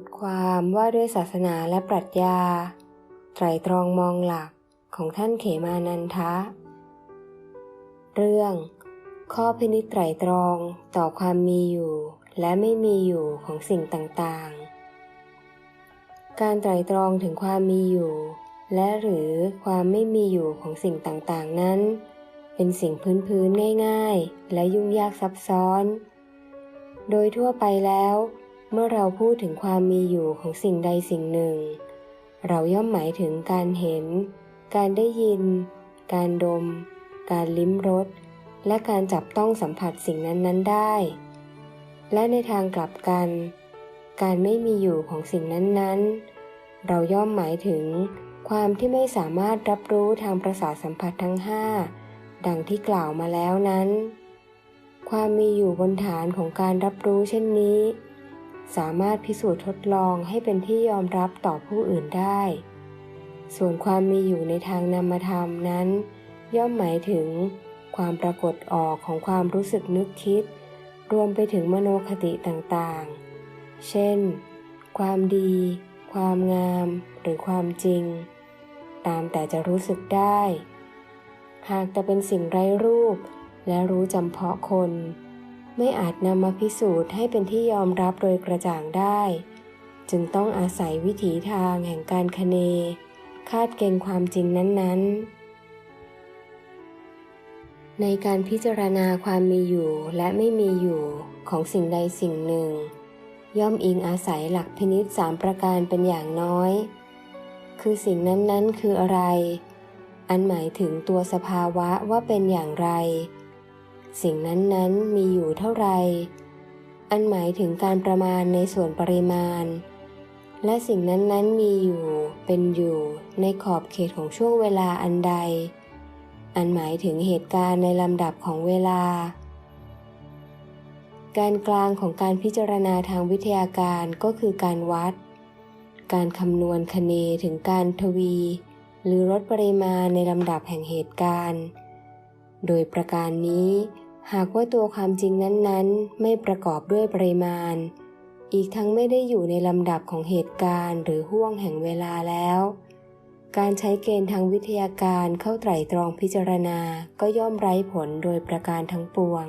ทความว่าด้วยศาสนาและปรัชญา ไตรตรองมองหลักของท่านเขมานันทะ เรื่อง ข้อพินิจไตรตรองต่อความมีอยู่และไม่มีอยู่ของสิ่งต่างๆ การไตรตรองถึงความมีอยู่ และหรือความไม่มีอยู่ของสิ่งต่างๆ นั้น เป็นสิ่งพื้นๆง่าย ๆ และยุ่งยากซับซ้อน โดยทั่วไปแล้ว เมื่อเราพูดถึงความมีอยู่ของสิ่งใดสิ่งหนึ่ง เราย่อมหมายถึงการเห็น การได้ยิน การดม การลิ้มรส และการจับต้องสัมผัสสิ่งนั้นๆได้ และในทางกลับกัน การไม่มีอยู่ของสิ่งนั้นๆ เราย่อมหมายถึงความที่ไม่สามารถรับรู้ทางประสาทสัมผัสทั้งห้าดังที่กล่าวมาแล้วนั้น ความมีอยู่บนฐานของการรับรู้เช่นนี้ สามารถพิสูจน์ทดลองให้เป็นที่ยอมรับต่อผู้อื่นได้ ส่วนความมีอยู่ในทางนามธรรมนั้น ย่อมหมายถึง ความปรากฏออกของความรู้สึกนึกคิด รวมไปถึงมโนคติต่างๆ เช่น ความดี ความงาม หรือความจริง ตามแต่จะรู้สึกได้ หากแต่เป็นสิ่งไร้รูป และรู้จำเพาะคน ไม่อาจนำมาพิสูจน์ให้เป็นที่ยอมรับโดยกระจ่างได้ จึงต้องอาศัยวิถีทางแห่งการคเน คาดเกณฑ์ความจริงนั้นๆ ในการพิจารณาความมีอยู่และไม่มีอยู่ของสิ่งใดสิ่งหนึ่ง ย่อมอิงอาศัยหลักพินิษสามประการเป็นอย่างน้อย คือสิ่งนั้นๆ คืออะไร อันหมายถึงตัวสภาวะว่าเป็นอย่างไร สิ่งนั้นๆมีอยู่เท่าไร อันหมายถึงการประมาณในส่วนปริมาณ และสิ่งนั้นๆมีอยู่เป็นอยู่ในขอบเขตของช่วงเวลาอันใด อันหมายถึงเหตุการณ์ในลำดับของเวลา การกลางของการพิจารณาทางวิทยาการก็คือการวัด การคำนวณคเนถึงการทวี หรือลดปริมาณในลำดับแห่งเหตุการณ์ โดยประการนี้ หากว่าตัวความจริงนั้นๆ ไม่ประกอบด้วยปริมาณ อีกทั้งไม่ได้อยู่ในลำดับของเหตุการณ์หรือห่วงแห่งเวลาแล้ว การใช้เกณฑ์ทางวิทยาการเข้าไตร่ตรองพิจารณาก็ย่อมไร้ผลโดยประการทั้งปวง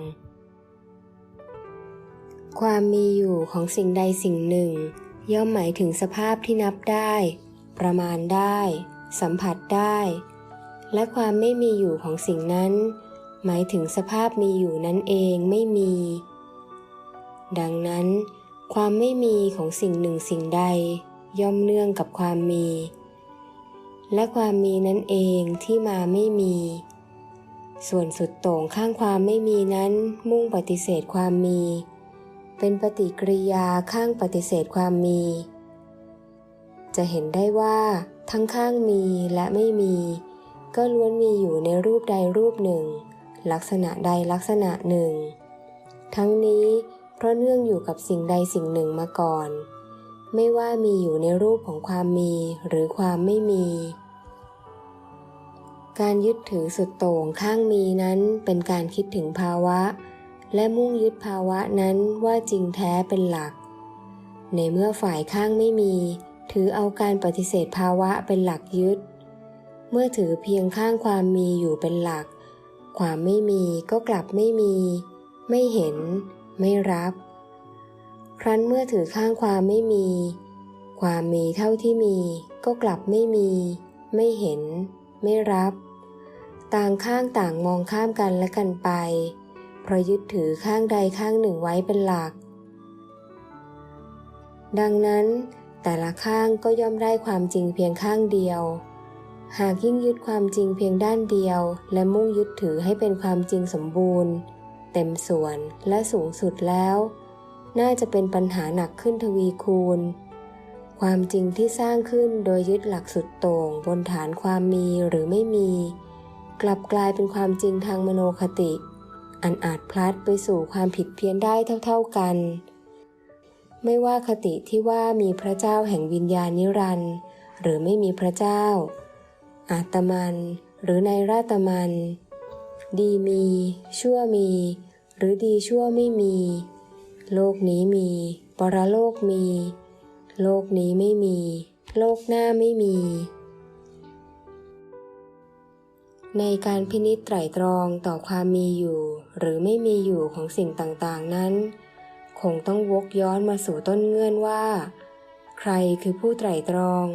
ความมีอยู่ของสิ่งใดสิ่งหนึ่ง ย่อมหมายถึงสภาพที่นับได้ ประมาณได้ สัมผัสได้ และความไม่มีอยู่ของสิ่งนั้น หมายถึงสภาพมีอยู่นั่นเองไม่มี ดังนั้น ความไม่มีของสิ่งหนึ่งสิ่งใด ย่อมเนื่องกับความมี และความมีนั่นเองที่มาไม่มี ส่วนสุดโต่งข้างความไม่มีนั้นมุ่งปฏิเสธความมี เป็นปฏิกิริยาข้างปฏิเสธความมี จะเห็นได้ว่า ทั้งข้างมีและไม่มี ก็ล้วนมีอยู่ในรูปใดรูปหนึ่ง ลักษณะใดลักษณะหนึ่ง ทั้งนี้เพราะเนื่องอยู่กับสิ่งใดสิ่งหนึ่งมาก่อน ไม่ว่ามีอยู่ในรูปของความมีหรือความไม่มี การยึดถือสุดโต่งข้างมีนั้นเป็นการคิดถึงภาวะ และมุ่งยึดภาวะนั้นว่าจริงแท้เป็นหลัก ในเมื่อฝ่ายข้างไม่มี ถือเอาการปฏิเสธภาวะเป็นหลักยึด เมื่อถือเพียงข้างความมีอยู่เป็นหลัก ความไม่มีก็กลับไม่มี ไม่เห็น ไม่รับ ครั้นเมื่อถือข้างความไม่มี ความมีเท่าที่มี ก็กลับไม่มี ไม่เห็น ไม่รับ ต่างข้างต่างมองข้ามกันและกันไป เพราะยึดถือข้างใดข้างหนึ่งไว้เป็นหลัก ดังนั้นแต่ละข้างก็ย่อมได้ความจริงเพียงข้างเดียว หากยิ่งยึดความจริงเพียงด้านเดียว และมุ่งยึดถือให้เป็นความจริงสมบูรณ์ เต็มส่วนและสูงสุดแล้ว น่าจะเป็นปัญหาหนักขึ้นทวีคูณ ความจริงที่สร้างขึ้นโดยยึดหลักสุดโต่งบนฐานความมีหรือไม่มี กลับกลายเป็นความจริงทางมโนคติ อันอาจพลัดไปสู่ความผิดเพี้ยนได้เท่า ๆกัน ไม่ว่าคติที่ว่ามีพระเจ้าแห่งวิญญาณนิรันดร์หรือไม่มีพระเจ้า อาตมัน หรือในราตมัน ดีมี ชั่วมี หรือดีชั่วไม่มี โลกนี้มี ปรโลกมี โลกนี้ไม่มี โลกหน้าไม่มี ในการพินิจไตรตรองต่อความมีอยู่ หรือไม่มีอยู่ของสิ่งต่างๆนั้น คงต้องวกย้อนมาสู่ต้นเงื่อนว่า ใครคือผู้ไตรตรอง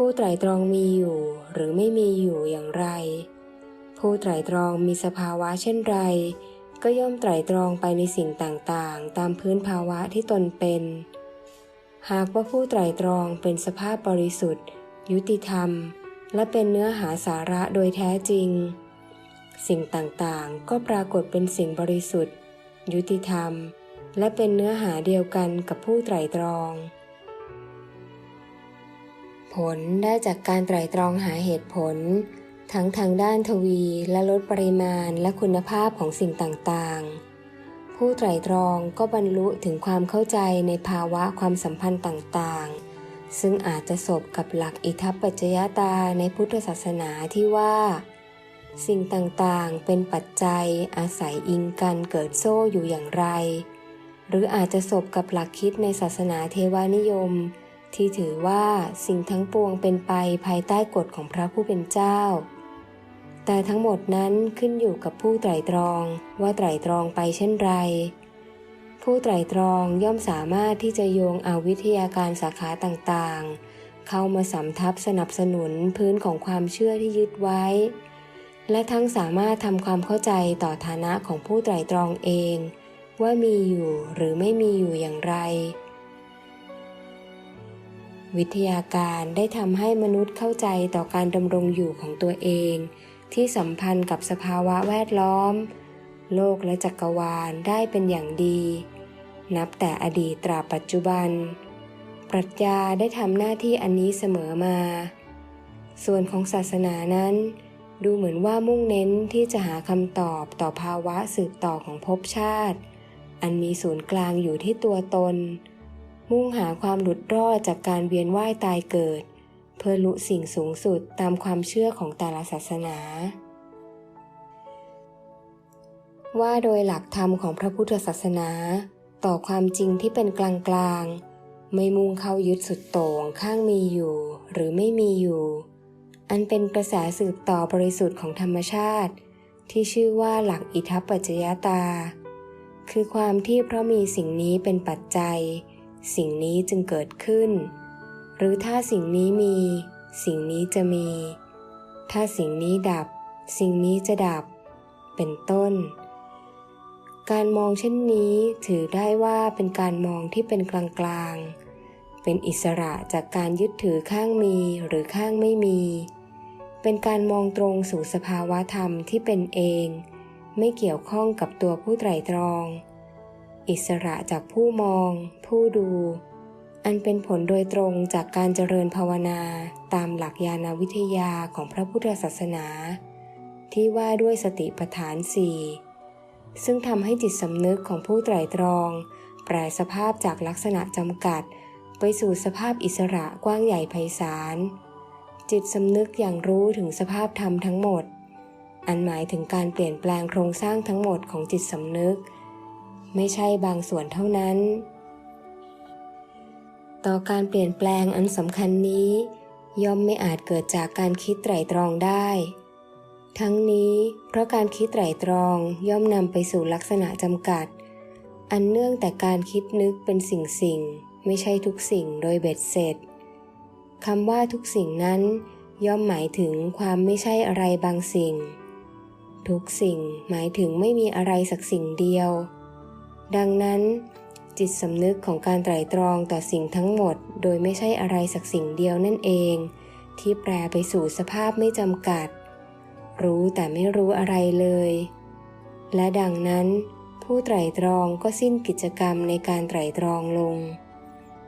ผู้ไตรตรองมีอยู่หรือไม่มีอยู่อย่างไร ผู้ไตรตรองมีสภาวะเช่นไร ก็ย่อมไตรตรองไปในสิ่งต่างๆ ตามพื้นภาวะที่ตนเป็น หากว่าผู้ไตรตรองเป็นสภาพบริสุทธิ์ ยุติธรรม และเป็นเนื้อหาสาระโดยแท้จริง สิ่งต่างๆ ก็ปรากฏเป็นสิ่งบริสุทธิ์ ยุติธรรม และเป็นเนื้อหาเดียวกันกับผู้ไตรตรอง ผลได้จากการไตร่ตรองหาเหตุผล ทั้งทางด้านทวีและลดปริมาณและคุณภาพของสิ่งต่างๆ ผู้ไตร่ตรองก็บรรลุถึงความเข้าใจในภาวะความสัมพันธ์ต่างๆ ซึ่งอาจจะสบกับหลักอิทัปปัจจยตาในพุทธศาสนาที่ว่า สิ่งต่างๆ เป็นปัจจัยอาศัยอิงกันเกิดโซ่อยู่อย่างไร หรืออาจจะสบกับหลักคิดในศาสนาเทวานิยม ที่ถือว่าสิ่งทั้งปวงเป็นไปภายใต้กฎของพระผู้เป็นเจ้า แต่ทั้งหมดนั้นขึ้นอยู่กับผู้ไตรตรองว่าไตรตรองไปเช่นไร ผู้ไตรตรองย่อมสามารถที่จะโยงเอาวิทยาการสาขาต่างๆ เข้ามาสำทับสนับสนุนพื้นของความเชื่อที่ยึดไว้ และทั้งสามารถทำความเข้าใจต่อฐานะของผู้ไตรตรองเอง ว่ามีอยู่หรือไม่มีอยู่อย่างไร วิทยาการได้ทำให้มนุษย์เข้าใจต่อการดำรงอยู่ของตัวเอง ที่สัมพันธ์กับสภาวะแวดล้อม โลกและจักรวาลได้เป็นอย่างดี นับแต่อดีตตราปัจจุบัน ปรัชญาได้ทำหน้าที่อันนี้เสมอมา ส่วนของศาสนานั้น ดูเหมือนว่ามุ่งเน้นที่จะหาคำตอบต่อภาวะสืบต่อของภพชาติ อันมีศูนย์กลางอยู่ที่ตัวตน มุ่งหาความหลุดรอดจากการเวียนว่ายตายเกิด เพื่อลุสิ่งสูงสุดตามความเชื่อของแต่ละศาสนา ว่าโดยหลักธรรมของพระพุทธศาสนา ต่อความจริงที่เป็นกลางกลางๆไม่มุ่งเข้ายึดสุดโต่งข้างมีอยู่ หรือไม่มีอยู่ อันเป็นกระแสสืบต่อบริสุทธิ์ของธรรมชาติ ที่ชื่อว่าหลักอิทัปปัจจยตา คือความที่เพราะมีสิ่งนี้เป็นปัจจัย สิ่งนี้จึงเกิดขึ้น หรือถ้าสิ่งนี้มี สิ่งนี้จะมี ถ้าสิ่งนี้ดับ สิ่งนี้จะดับ เป็นต้น การมองเช่นนี้ถือได้ว่าเป็นการมองที่เป็นกลางๆ เป็นอิสระจากการยึดถือข้างมีหรือข้างไม่มี เป็นการมองตรงสู่สภาวะธรรมที่เป็นเอง ไม่เกี่ยวข้องกับตัวผู้ไตรตรอง อิสระจากผู้มอง ผู้ดู อันเป็นผลโดยตรงจากการเจริญภาวนาตามหลักญาณวิทยาของพระพุทธศาสนา ที่ว่าด้วยสติปัฏฐานสี่ซึ่งทำให้จิตสำนึกของผู้ไตรตรอง แปลสภาพจากลักษณะจำกัด ไปสู่สภาพอิสระกว้างใหญ่ไพศาล จิตสำนึกอย่างรู้ถึงสภาพธรรมทั้งหมด อันหมายถึงการเปลี่ยนแปลงโครงสร้างทั้งหมดของจิตสำนึก ไม่ใช่บางส่วนเท่านั้น ต่อการเปลี่ยนแปลงอันสำคัญนี้ ย่อมไม่อาจเกิดจากการคิดไตร่ตรองได้ ทั้งนี้เพราะการคิดไตร่ตรองย่อมนำไปสู่ลักษณะจำกัด อันเนื่องแต่การคิดนึกเป็นสิ่งสิ่งไม่ใช่ทุกสิ่งโดยเบ็ดเสร็จคำว่าทุกสิ่งนั้น ย่อมหมายถึงความไม่ใช่อะไรบางสิ่ง ทุกสิ่งหมายถึงไม่มีอะไรสักสิ่งเดียว ดังนั้น จิตสำนึกของการไตร่ตรองต่อสิ่งทั้งหมด โดยไม่ใช่อะไรสักสิ่งเดียวนั่นเอง ที่แปลไปสู่สภาพไม่จำกัด รู้แต่ไม่รู้อะไรเลย และดังนั้น ผู้ไตร่ตรองก็สิ้นกิจกรรมในการไตร่ตรองลง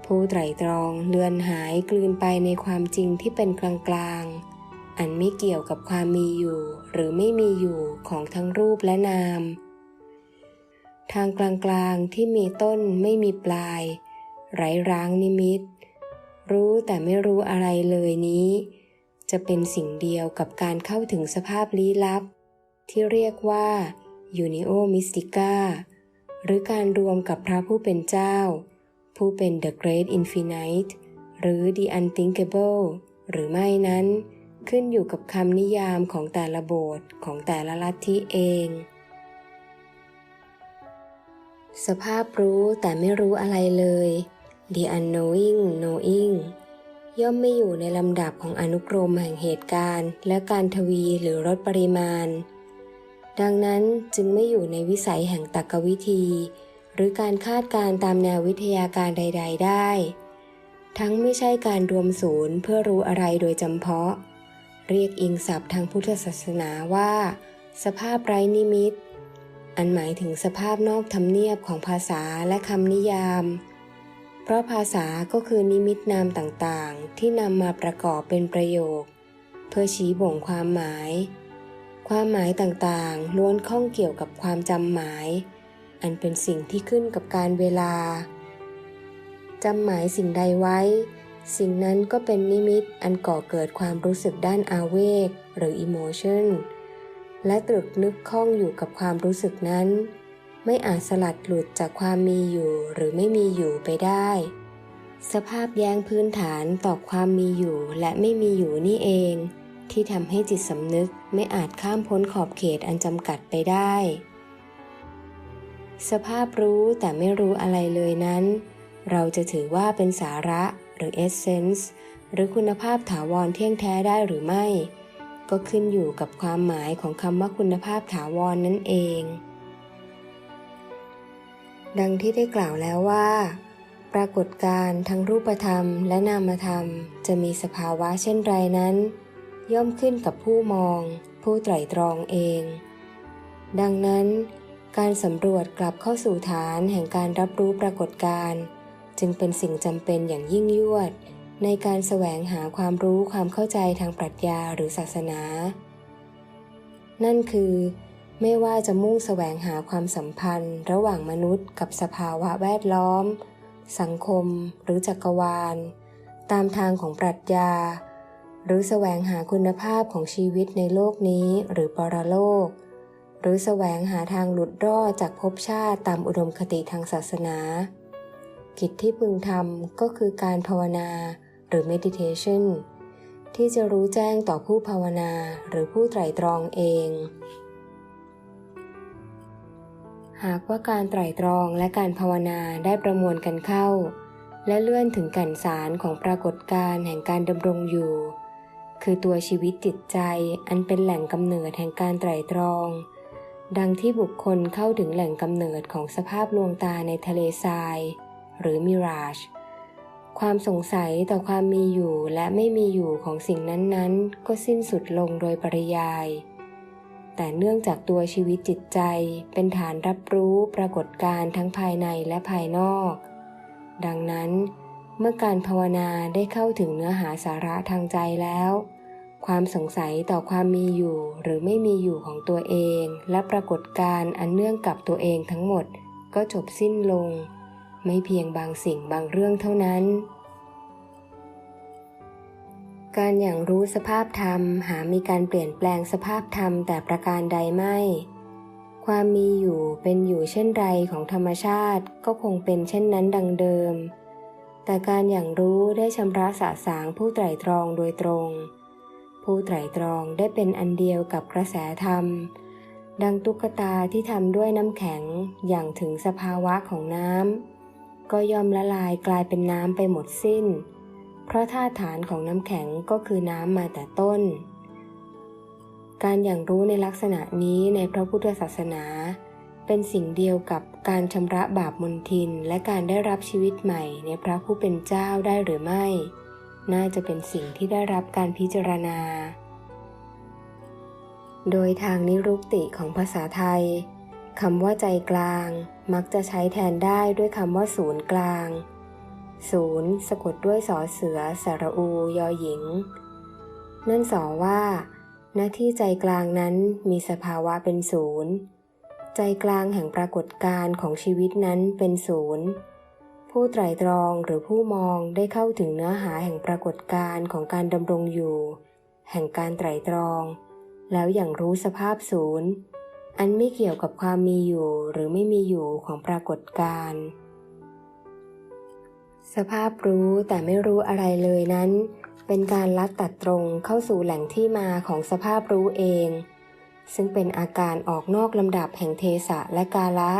ผู้ไตร่ตรองเลือนหายกลืนไปในความจริงที่เป็นกลางๆอันไม่เกี่ยวกับความมีอยู่หรือไม่มีอยู่ของทั้งรูปและนาม ทางกลางๆที่มีต้นไม่มีปลาย ไร้ร้างนิมิต รู้แต่ไม่รู้อะไรเลยนี้ จะเป็นสิ่งเดียวกับการเข้าถึงสภาพลี้ลับ ที่เรียกว่ายูนิโอมิสติก้าหรือการรวมกับพระผู้เป็นเจ้า ผู้เป็น The Great Infinite หรือ The Unthinkable หรือไม่นั้น ขึ้นอยู่กับคำนิยามของแต่ละโบสถ์ของแต่ละลัทธิเอง สภาพรู้แต่ไม่รู้อะไรเลย The unknowing knowing ย่อมไม่อยู่ในลำดับของอนุกรมแห่งเหตุการณ์ และการทวีหรือลดปริมาณ ดังนั้นจึงไม่อยู่ในวิสัยแห่งตรรกวิธี หรือการคาดการณ์ตามแนววิทยาการใด ๆ ได้ ทั้งไม่ใช่การรวมศูนย์เพื่อรู้อะไรโดยจำเพาะ เรียกอิงศัพท์ทางพุทธศาสนาว่า สภาพไร้นิมิต อันหมายถึงสภาพนอกธรรมเนียบของภาษาและคำนิยาม เพราะภาษาก็คือนิมิตนามต่างๆ ที่นำมาประกอบเป็นประโยค เพื่อชี้บ่งความหมาย ความหมายต่างๆ ล้วนข้องเกี่ยวกับความจำหมาย อันเป็นสิ่งที่ขึ้นกับการเวลาจำหมายสิ่งใดไว้ สิ่งนั้นก็เป็นนิมิตอันก่อเกิดความรู้สึกด้านอาเวกหรือ emotion และตรึกนึกข้องอยู่กับความรู้สึกนั้น ไม่อาจสลัดหลุดจากความมีอยู่หรือไม่มีอยู่ไปได้ สภาพแย้งพื้นฐานต่อความมีอยู่และไม่มีอยู่นี่เอง ที่ทำให้จิตสำนึกไม่อาจข้ามพ้นขอบเขตอันจำกัดไปได้ สภาพรู้แต่ไม่รู้อะไรเลยนั้น เราจะถือว่าเป็นสาระหรือ essence หรือคุณภาพถาวรเที่ยงแท้ได้หรือไม่ ก็ขึ้นอยู่กับความหมายของคำว่าคุณภาพถาวรนนั่นเอง ดังที่ได้กล่าวแล้วว่า ปรากฏการณ์ทั้งรูปธรรมและนามธรรม จะมีสภาวะเช่นไรนั้น ย่อมขึ้นกับผู้มอง ผู้ไตร่ตรองเอง ดังนั้น การสำรวจกลับเข้าสู่ฐานแห่งการรับรู้ปรากฏการณ์จึงเป็นสิ่งจำเป็นอย่างยิ่งยวด ในการแสวงหาความรู้ความเข้าใจทางปรัชญาหรือศาสนา นั่นคือ ไม่ว่าจะมุ่งแสวงหาความสัมพันธ์ ระหว่างมนุษย์ กับสภาวะแวดล้อม สังคม หรือจักรวาล ตามทางของปรัชญา หรือแสวงหาคุณภาพของชีวิตในโลกนี้หรือปรโลก หรือแสวงหาทางหลุดรอดจากภพชาติตามอุดมคติทางศาสนา กิจที่พึงทำก็คือการภาวนา หรือ meditation ที่จะรู้แจ้งต่อผู้ภาวนาหรือผู้ไตรตรองเอง หากว่าการไตรตรองและการภาวนาได้ประมวลกันเข้า และเลื่อนถึงกันสารของปรากฏการแห่งการดำรงอยู่ คือตัวชีวิตจิตใจอันเป็นแหล่งกำเนิดแห่งการไตรตรอง ดังที่บุคคลเข้าถึงแหล่งกำเนิดของสภาพลวงตาในทะเลทราย หรือมิราช ความสงสัยต่อความมีอยู่และไม่มีอยู่ของสิ่งนั้นๆ ก็สิ้นสุดลงโดยปริยาย แต่เนื่องจากตัวชีวิตจิตใจเป็นฐานรับรู้ปรากฏการณ์ทั้งภายในและภายนอก ดังนั้นเมื่อการภาวนาได้เข้าถึงเนื้อหาสาระทางใจแล้ว ความสงสัยต่อความมีอยู่หรือไม่มีอยู่ของตัวเอง และปรากฏการณ์อันเนื่องกับตัวเองทั้งหมดก็จบสิ้นลง ไม่เพียงบางสิ่งบางเรื่องเท่านั้น การอย่างรู้สภาพธรรมหามีการเปลี่ยนแปลงสภาพธรรมแต่ประการใดไม่ ความมีอยู่เป็นอยู่เช่นไรของธรรมชาติก็คงเป็นเช่นนั้นดังเดิม แต่การอย่างรู้ได้ชำระสะสางผู้ไตรตรองโดยตรง ผู้ไตรตรองได้เป็นอันเดียวกับกระแสธรรมดังตุ๊กตาที่ทำด้วยน้ำแข็งอย่างถึงสภาวะของน้ำ ก็ยอมละลายกลายเป็นน้ำไปหมดสิ้น เพราะธาตุฐานของน้ำแข็งก็คือน้ำมาแต่ต้น การอย่างรู้ในลักษณะนี้ในพระพุทธศาสนา เป็นสิ่งเดียวกับการชำระบาปมนทิน และการได้รับชีวิตใหม่ในพระผู้เป็นเจ้าได้หรือไม่ น่าจะเป็นสิ่งที่ได้รับการพิจารณา โดยทางนิรุกติของภาษาไทย คำว่าใจกลาง มักจะใช้แทนได้ด้วยคำว่าศูนย์กลาง ศูนย์สะกดด้วยสอเสือสระอูยอหญิง นั่นสอว่า หน้าที่ใจกลางนั้นมีสภาวะเป็นศูนย์ ใจกลางแห่งปรากฏการณ์ของชีวิตนั้นเป็นศูนย์ ผู้ไตรตรองหรือผู้มองได้เข้าถึงเนื้อหาแห่งปรากฏการณ์ของการดำรงอยู่ แห่งการไตรตรอง แล้วอย่างรู้สภาพศูนย์ อันไม่เกี่ยวกับความมีอยู่หรือไม่มีอยู่ของปรากฏการณ์สภาพรู้แต่ไม่รู้อะไรเลยนั้น เป็นการลัดตัดตรงเข้าสู่แหล่งที่มาของสภาพรู้เอง ซึ่งเป็นอาการออกนอกลำดับแห่งเทสะและกาละ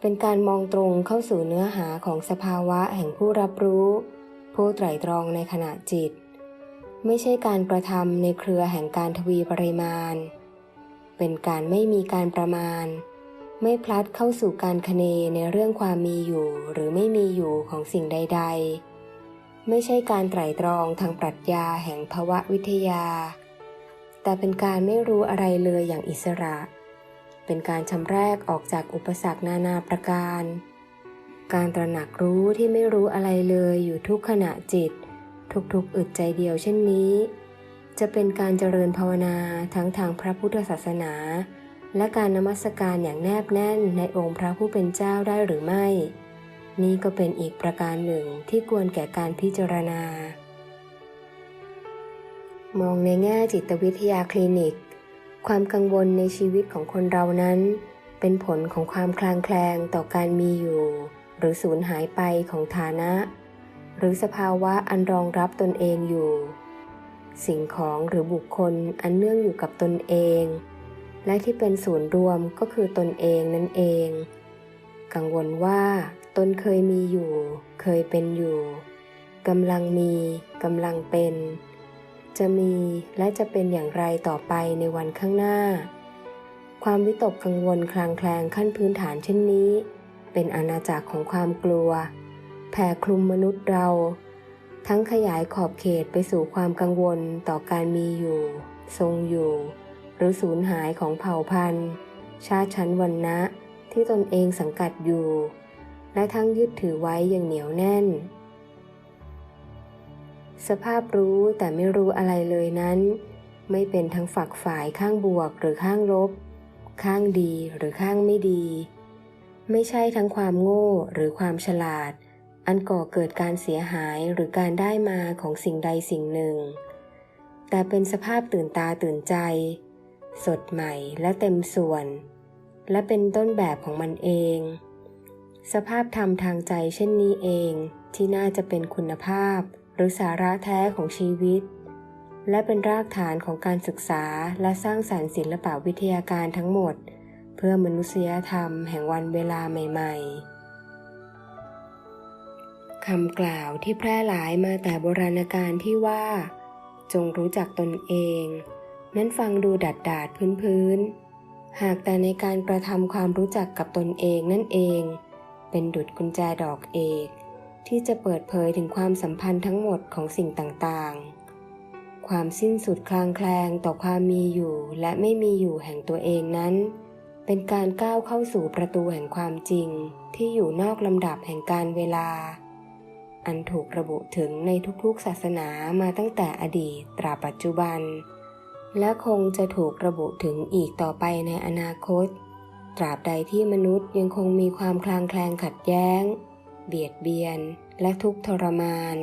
เป็นการมองตรงเข้าสู่เนื้อหาของสภาวะแห่งผู้รับรู้ ผู้ไตรตรองในขณะจิต ไม่ใช่การกระทำในเครือแห่งการทวีปริมาณ เป็นการไม่มีการประมาณ ไม่พลัดเข้าสู่การคเนในเรื่องความมีอยู่หรือไม่มีอยู่ของสิ่งใด ๆ ไม่ใช่การไตร่ตรองทางปรัชญาแห่งภวะวิทยา แต่เป็นการไม่รู้อะไรเลยอย่างอิสระ เป็นการชำแรกออกจากอุปสรรคนานาประการ การตระหนักรู้ที่ไม่รู้อะไรเลยอยู่ทุกขณะจิต ทุกๆอึดใจเดียวเช่นนี้ จะเป็นการเจริญภาวนาทั้งทางพระพุทธศาสนา และการนมัสการอย่างแนบแน่นในองค์พระผู้เป็นเจ้าได้หรือไม่ นี่ก็เป็นอีกประการหนึ่งที่ควรแก่การพิจารณา มองในแง่จิตวิทยาคลินิก ความกังวลในชีวิตของคนเรานั้น เป็นผลของความคลางแคลงต่อการมีอยู่ หรือสูญหายไปของฐานะ หรือสภาวะอันรองรับตนเองอยู่ สิ่งของหรือบุคคลอันเนื่องอยู่กับตนเอง และที่เป็นศูนย์รวมก็คือตนเองนั่นเอง กังวลว่า ตนเคยมีอยู่ เคยเป็นอยู่กำลังมีกำลังเป็น จะมีและจะเป็นอย่างไรต่อไปในวันข้างหน้า ความวิตกกังวลคลางแคลงขั้นพื้นฐานเช่นนี้ เป็นอาณาจักรของความกลัว แผ่คลุมมนุษย์เรา ทั้งขยายขอบเขตไปสู่ความกังวลต่อการมีอยู่ ทรงอยู่ หรือสูญหายของเผ่าพันธุ์ ชาติชั้นวรรณะที่ตนเองสังกัดอยู่ และทั้งยึดถือไว้อย่างเหนียวแน่น สภาพรู้แต่ไม่รู้อะไรเลยนั้น ไม่เป็นทั้งฝักฝ่ายข้างบวกหรือข้างลบ ข้างดีหรือข้างไม่ดี ไม่ใช่ทั้งความโง่หรือความฉลาด อันก่อเกิดการเสียหายหรือการได้มาของสิ่งใดสิ่งหนึ่ง แต่เป็นสภาพตื่นตาตื่นใจ สดใหม่และเต็มส่วน และเป็นต้นแบบของมันเอง สภาพธรรมทางใจเช่นนี้เองที่น่าจะเป็นคุณภาพ หรือสาระแท้ของชีวิต และเป็นรากฐานของการศึกษาและสร้างสารรค์ศิลปวิทยาการทั้งหมด เพื่อมนุษยธรรมแห่งวันเวลาใหม่ ๆ คำกล่าวที่แพร่หลายมาแต่โบราณกาลที่ว่า จงรู้จักตนเอง นั้นฟังดูดัดดาดพื้นพื้นๆ หากแต่ในการกระทำความรู้จักกับตนเองนั่นเอง เป็นดุจกุญแจดอกเอก ที่จะเปิดเผยถึงความสัมพันธ์ทั้งหมดของสิ่งต่างๆ ความสิ้นสุดคลางแคลงต่อความมีอยู่และไม่มีอยู่แห่งตัวเองนั้น เป็นการก้าวเข้าสู่ประตูแห่งความจริงที่อยู่นอกลำดับแห่งการเวลา อันถูกระบุถึงในทุกๆศาสนามาตั้งแต่อดีตตราปัจจุบัน และคงจะถูกระบุถึงอีกต่อไปในอนาคต ตราบใดที่มนุษย์ยังคงมีความคลางแคลงขัดแย้ง เบียดเบียน และทุกข์ทรมาน